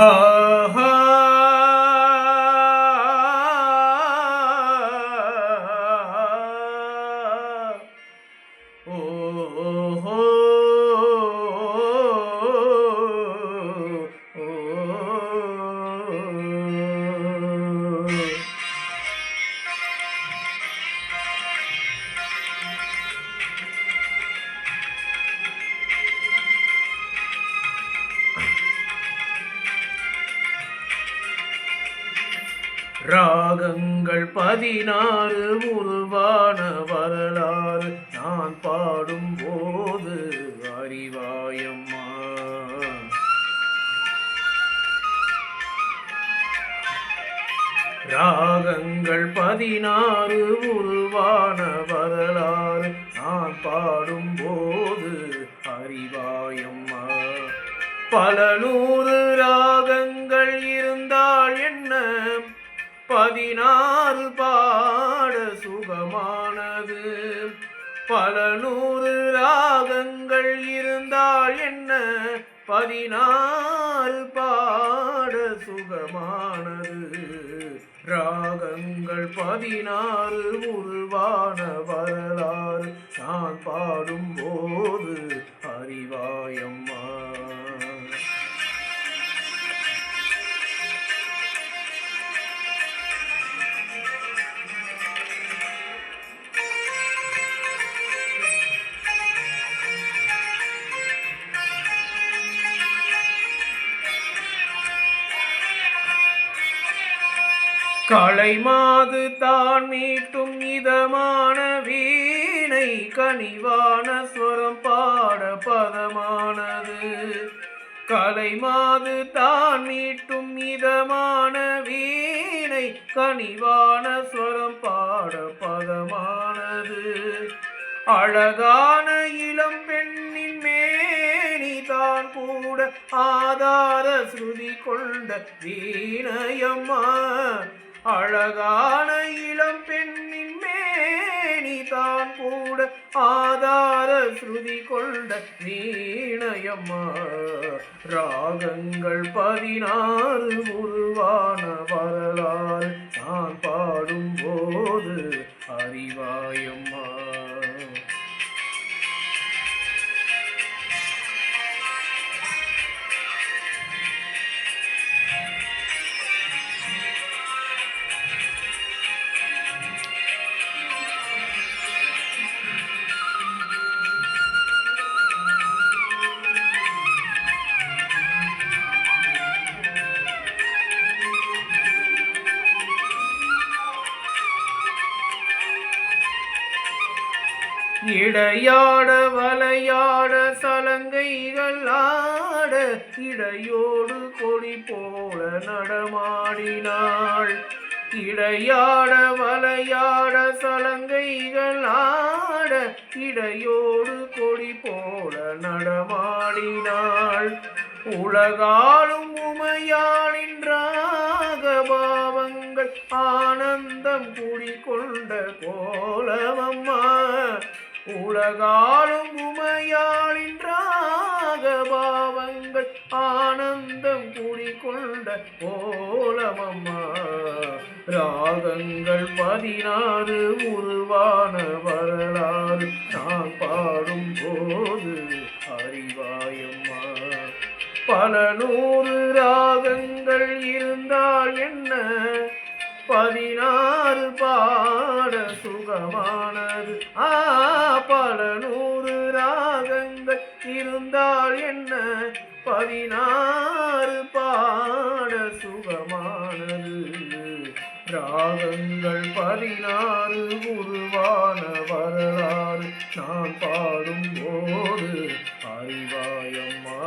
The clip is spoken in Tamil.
ha ராகங்கள் பதினாறு உருவான வரலாறு நான் பாடும் போது அறிவாயம்மா. ராகங்கள் பதினாறு உருவான வரலாறு நான் பாடும் போது அறிவாயம்மா. பல நூறு ராகங்கள் பதினாறு பாட சுகமானது. பல நூறு ராகங்கள் இருந்தால் என்ன? பதினாறு பாட சுகமானது. ராகங்கள் பதினாறு உருவான களை மாது தான் மீட்டும் இதமான வீணை கனிவான ஸ்வரம் பாட பதமானது. கலை மாது தான் மீட்டும் இதமான வீணை கனிவான ஸ்வரம் பாட பதமானது. அழகான இளம் பெண்ணின் மேனி தான் கூட ஆதார ஸ்ருதி கொண்ட வீணையம்மா அழகான இளம் பெண்ணின் மேனி தான் கூட ஆதார ஸ்ருதி கொண்ட வீணையம்மா ராகங்கள் பதினாறு உருவா. இடையாட வலையாட சலங்கைகள் ஆட இடையோடு கொடி போல நடமாடினாள். இடையாட வலையாட சலங்கைகள் ஆட இடையோடு கொடி போல நடமாடினாள். உலகாலும் உமையாளின்றாக பாவங்கள் ஆனந்தம் குடிகொண்ட கோலமம்மா. உலகாலும் உமையாளின்றாக பாவங்கள் ஆனந்தம் குடிகொண்ட கோலமம்மா. ராகங்கள் பதினாறு உருவான வரலாறு நான் பாடும் போது அறிவாயம்மா. பல நூறு ராகங்கள் இருந்தால் என்ன? பதினாறு பாட சுகமானது. ஆ பல நூறு ராகங்கள் இருந்தால் என்ன? பதினாறு பாட சுகமானது. ராகங்கள் பதினாறு உருவான வரலாறு நான் பாடும் போது அறிவாயம்மா.